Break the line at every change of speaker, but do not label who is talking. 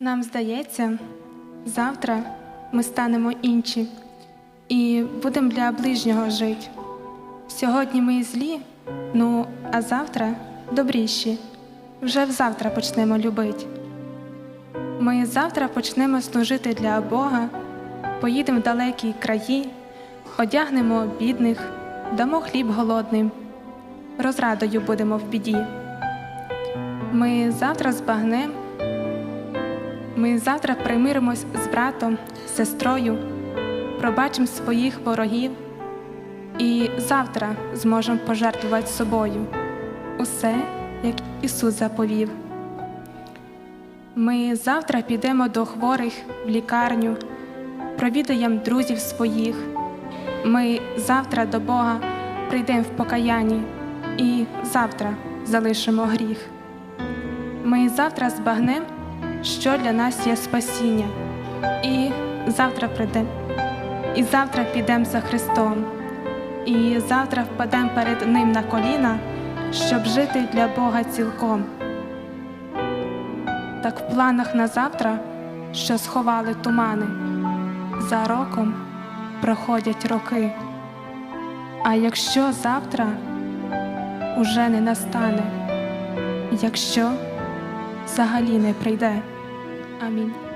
Нам здається, завтра ми станемо інші і будемо для ближнього жити. Сьогодні ми злі, ну а завтра добріші. Вже взавтра почнемо любити. Ми завтра почнемо служити для Бога, поїдемо в далекі краї, одягнемо бідних, дамо хліб голодним, розрадою будемо в біді. Ми завтра збагнем, ми завтра примиримось з братом, сестрою, пробачимо своїх ворогів і завтра зможемо пожертвувати собою усе, як Ісус заповів. Ми завтра підемо до хворих в лікарню, провідаємо друзів своїх. Ми завтра до Бога прийдемо в покаянні і завтра залишимо гріх. Ми завтра збагнем, що для нас є спасіння, і завтра прийдемо, і завтра підемо за Христом, і завтра впадемо перед Ним на коліна, щоб жити для Бога цілком. Так в планах на завтра, що сховали тумани, за роком проходять роки. А якщо завтра уже не настане, якщо взагалі не прийде. আমিন